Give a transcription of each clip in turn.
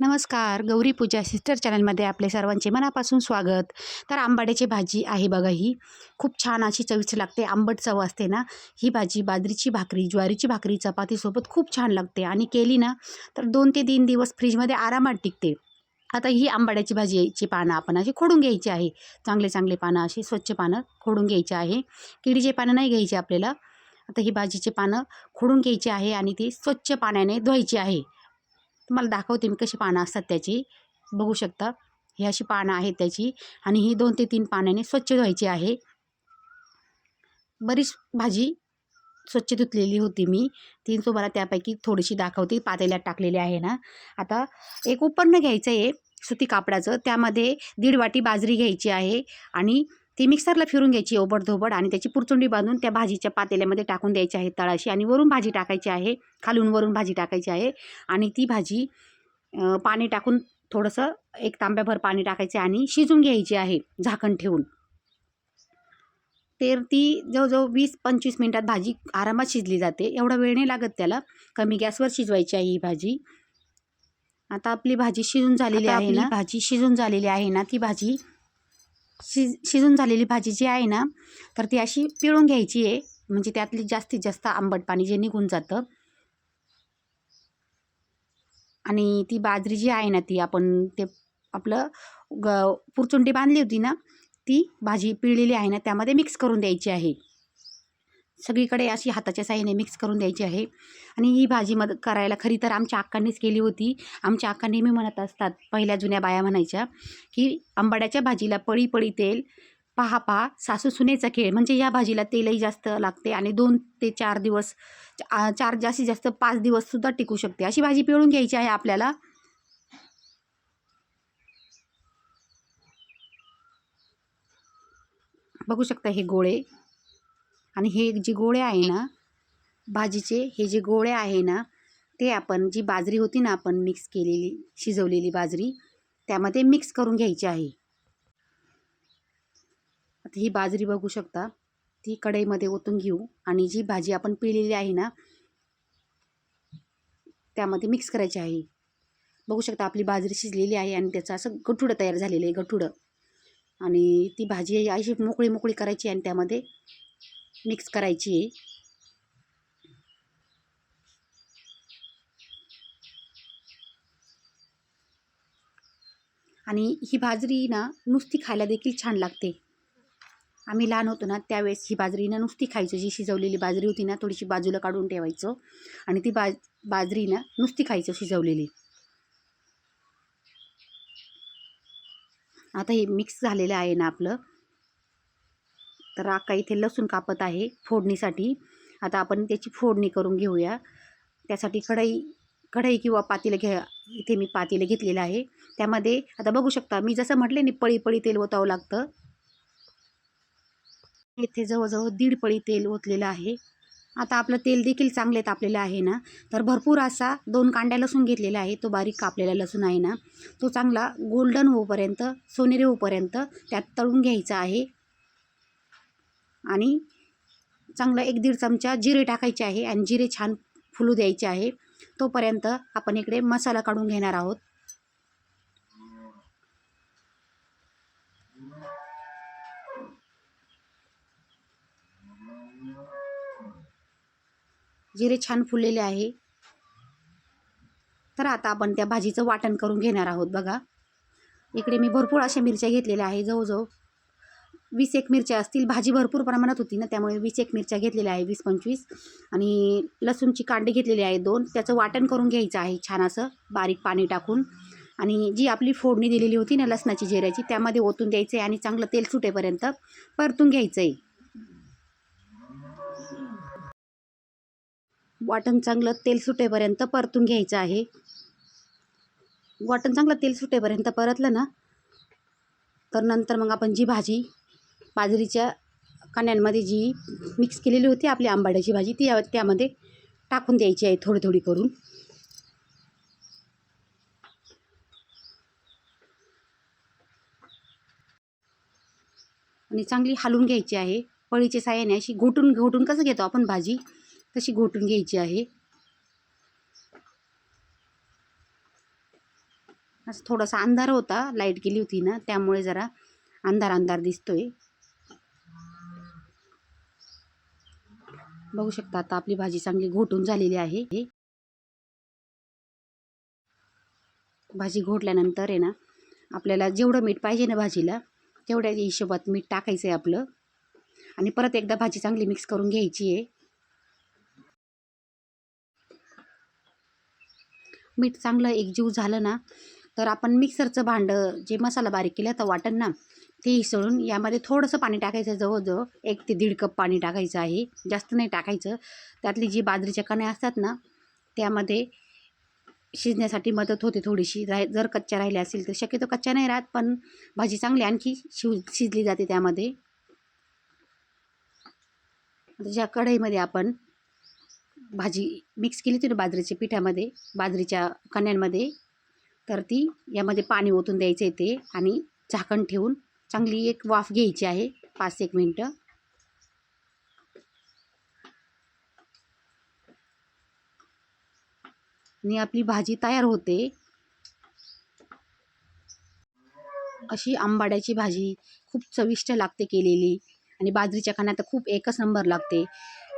नमस्कार. गौरी पूजा सिस्टर चॅनलमध्ये आपले सर्वांचे मनापासून स्वागत. तर आंबाड्याची भाजी आहे बघा ही. खूप छान अशी चविष्ट लागते. आंबट चव असते ना. ही भाजी बाजरीची भाकरी ज्वारीची भाकरी चपातीसोबत खूप छान लागते. आणि केली ना तर दोन ते तीन दिवस फ्रीजमध्ये आरामात टिकते. आता ही आंबाड्याची भाजीची पानं आपण अशी खोडून घ्यायची आहे. चांगले चांगले पानं अशी स्वच्छ पानं खोडून घ्यायची आहे. किडीचे पानं नाही घ्यायची आपल्याला. आता ही भाजीची पानं खोडून घ्यायची आहे आणि ती स्वच्छ पाण्याने धुवायची आहे. तुम्हाला दाखवते मी कशी पानं असतात त्याची. बघू शकता. ही अशी पानं आहेत त्याची आणि ही दोन ते तीन पाण्याने स्वच्छ धुवायची आहे. बरीच भाजी स्वच्छ धुतलेली होती मी. ती तुम्हाला त्यापैकी थोडीशी दाखवते. पातेल्यात टाकलेली आहे ना. आता एक उपन्न घ्यायचं आहे सुती कापडाचं. त्यामध्ये दीड वाटी बाजरी घ्यायची आहे आणि ती मिक्सरला फिरून घ्यायची ओबडधोबड आणि त्याची पुरचुंडी बांधून त्या भाजीच्या पातेल्यामध्ये टाकून द्यायची आहे तळाशी आणि वरून भाजी टाकायची आहे खालून वरून भाजी टाकायची आहे आणि ती भाजी पाणी टाकून थोडंसं एक तांब्याभर पाणी टाकायचे आणि शिजून घ्यायची आहे झाकण ठेवून. तर ती जवळजवळ वीस पंचवीस मिनटात भाजी आरामात शिजली जाते. एवढा वेळ नाही लागत त्याला. कमी गॅसवर शिजवायची आहे ही भाजी. आता आपली भाजी शिजून झालेली आहे ना? भाजी शिजून झालेली आहे ना? ती भाजी शिज शिजून झालेली भाजी जी आहे ना तर ती अशी पिळून घ्यायची आहे. म्हणजे त्यातली जास्तीत जास्त आंबट पाणी जे निघून जातं. आणि ती बाजरी जी आहे ना ती आपण ते आपलं ग पुरचुंडी बांधली होती ना ती भाजी पिळलेली आहे ना त्यामध्ये मिक्स करून द्यायची आहे. सगळीकडे अशी हाताच्या साह्याने मिक्स करून द्यायची आहे. आणि ही भाजी मद करायला खरी तर आमच्या अक्कांनीच केली होती. आमच्या अक्का नेहमी म्हणत असतात पहिल्या जुन्या बाया म्हणायच्या की आंबाड्याच्या भाजीला पळी पळी तेल पहा पहा सासू सुनेचा खेळ. म्हणजे या भाजीला तेलही जास्त लागते आणि दोन ते चार दिवस चार जास्तीत जास्त पाच दिवससुद्धा टिकू शकते. अशी भाजी पिळून घ्यायची आहे आपल्याला. बघू शकता हे गोळे. आणि हे जे गोळे आहे ना भाजीचे हे जे गोळे आहे ना ते आपण जी बाजरी होती ना आपण मिक्स केलेली शिजवलेली बाजरी त्यामध्ये मिक्स करून घ्यायची आहे. आता ही बाजरी बघू शकता. ती कढईमध्ये ओतून घेऊ आणि जी भाजी आपण पिळलेली आहे ना त्यामध्ये मिक्स करायची आहे. बघू शकता आपली बाजरी शिजलेली आहे आणि त्याचं असं गठुडं तयार झालेलं आहे गठुडं. आणि ती भाजी अशी मोकळी मोकळी करायची आणि त्यामध्ये मिक्स करायची. आहे आणि ही बाजरी ना नुसती खायला देखील छान लागते. आम्ही लहान होतो ना त्यावेळेस ही बाजरी ना नुसती खायचो. जी शिजवलेली बाजरी होती ना थोडीशी बाजूला काढून ठेवायचो. आणि ती बाज बाजरी ना नुसती खायचो शिजवलेली. आता हे मिक्स झालेलं आहे ना आपलं. तर आका इथे लसूण कापत आहे फोडणीसाठी. आता आपण त्याची फोडणी करून घेऊया. त्यासाठी कढई कढई किंवा पातेलं घ्या. इथे मी पातेलं घेतलेलं आहे. त्यामध्ये आता बघू शकता मी जसं म्हटले ना पळी पळी तेल ओतावं लागतं. इथे जवळजवळ दीड पळी तेल ओतलेलं आहे. आता आपलं तेल देखील चांगले तापलेलं आहे ना. तर भरपूर असा दोन कांड्या लसूण घेतलेला आहे. तो बारीक कापलेला लसूण आहे ना. तो चांगला गोल्डन होऊपर्यंत सोनेरी होऊपर्यंत त्यात तळून घ्यायचा आहे. आणि चांगलं एक दीड चमचा जिरे टाकायचे आहे आणि जिरे छान फुलू द्यायचे आहे. तोपर्यंत आपण इकडे मसाला काढून घेणार आहोत. जिरे छान फुललेले आहे. तर आता आपण त्या भाजीचं वाटण करून घेणार आहोत बघा. इकडे मी भरपूर अशा मिरच्या घेतलेल्या आहे जवळजवळ वीस एक मिरच्या असतील भाजी भरपूर प्रमाणात होती ना त्यामुळे वीस एक मिरच्या घेतलेल्या आहे वीस पंचवीस. आणि लसूणची कांडी घेतलेली आहे दोन त्याचं वाटण करून घ्यायचं आहे छान असं बारीक पाणी टाकून. आणि जी आपली फोडणी दिलेली होती ना लसणाची जिऱ्याची त्यामध्ये ओतून द्यायचं आहे आणि चांगलं तेल सुटेपर्यंत परतून घ्यायचं आहे. वाटण चांगलं तेल सुटेपर्यंत परतून घ्यायचं आहे. वाटण चांगलं तेल सुटेपर्यंत परतलं ना तर नंतर मग आपण जी भाजी बाजरीच्या कण्यांमध्ये जी मिक्स केलेली होती आपली आंबाड्याची भाजी ती त्यामध्ये टाकून द्यायची आहे थोडी थोडी करून. आणि चांगली हलवून घ्यायची आहे. पळीच्या साह्याने अशी घोटून घोटून कसं घेतो आपण भाजी? तशी घोटून घ्यायची आहे. असं थोडासा अंधार होता लाइट गेली होती ना त्यामुळे जरा अंधार अंधार दिसतोय. बघू शकता आता आपली भाजी चांगली घोटून झालेली आहे. भाजी घोटल्यानंतर आहे ना आपल्याला जेवढं मीठ पाहिजे ना भाजीला तेवढ्या हिशोबात मीठ टाकायचं आहे आपलं. आणि परत एकदा भाजी चांगली मिक्स करून घ्यायची आहे. मीठ चांगलं एकजीव झालं ना तर आपण मिक्सरचं भांडं जे मसाला बारीक केला तर वाटण ना ते इसळून यामध्ये थोडंसं पाणी टाकायचं जवळजवळ एक ते दीड कप पाणी टाकायचं आहे. जास्त नाही टाकायचं. त्यातली जी बाजरीच्या कण्या असतात ना त्यामध्ये शिजण्यासाठी मदत होते थोडीशी. राह जर कच्च्या राहिल्या असेल तर शक्यतो कच्च्या नाही राहत पण भाजी चांगली आणखी शिव शिजली जाते त्यामध्ये. ज्या कढईमध्ये आपण भाजी मिक्स केली होती ना बाजरीच्या पिठामध्ये बाजरीच्या कण्यांमध्ये तर ती यामध्ये पाणी ओतून द्यायचं आहे ते आणि झाकण ठेवून चांगली एक वाफ घ्यायची आहे. पाच एक मिनटं. आणि आपली भाजी तयार होते. अशी आंबाड्याची भाजी खूप चविष्ट लागते केलेली. आणि बाजरीच्या खाण्यात तर खूप एकच नंबर लागते.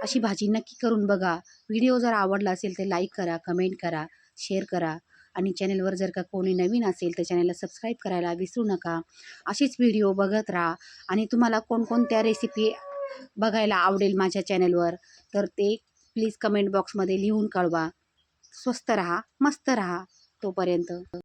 अशी भाजी नक्की करून बघा. व्हिडिओ जर आवडला असेल तर लाईक करा कमेंट करा शेअर करा. आणि चॅनलवर जर का कोणी नवीन असेल तर चॅनलला सबस्क्राईब करायला विसरू नका. असेच व्हिडिओ बघत राहा. आणि तुम्हाला कोणकोणत्या रेसिपी बघायला आवडेल माझ्या चॅनलवर तर ते प्लीज कमेंट बॉक्समध्ये लिहून कळवा. स्वस्त रहा मस्त रहा तोपर्यंत.